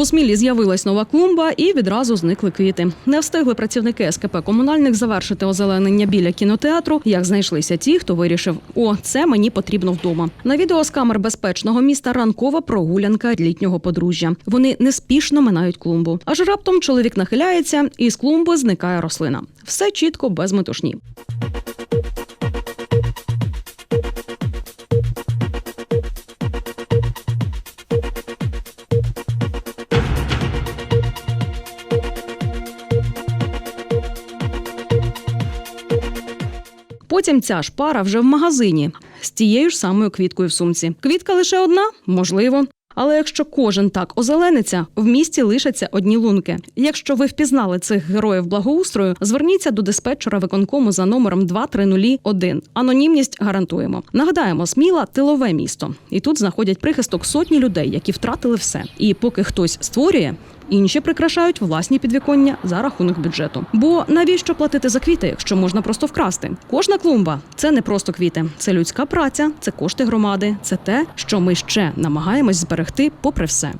У Смілі з'явилась нова клумба і відразу зникли квіти. Не встигли працівники СКП комунальних завершити озеленення біля кінотеатру. Як знайшлися ті, хто вирішив, о, це мені потрібно вдома. На відео з камер безпечного міста ранкова прогулянка літнього подружжя. Вони неспішно минають клумбу. Аж раптом чоловік нахиляється, і з клумби зникає рослина. Все чітко без метушні. Потім ця ж пара вже в магазині з тією ж самою квіткою в сумці. Квітка лише одна? Можливо. Але якщо кожен так озелениться, в місті лишаться одні лунки. Якщо ви впізнали цих героїв благоустрою, зверніться до диспетчера виконкому за номером 2301. Анонімність гарантуємо. Нагадаємо, Сміла тилове місто, і тут знаходять прихисток сотні людей, які втратили все. І поки хтось створює. Інші прикрашають власні підвіконня за рахунок бюджету. Бо навіщо платити за квіти, якщо можна просто вкрасти? Кожна клумба це не просто квіти, це людська праця, це кошти громади, це те, що ми ще намагаємось зберегти попри все.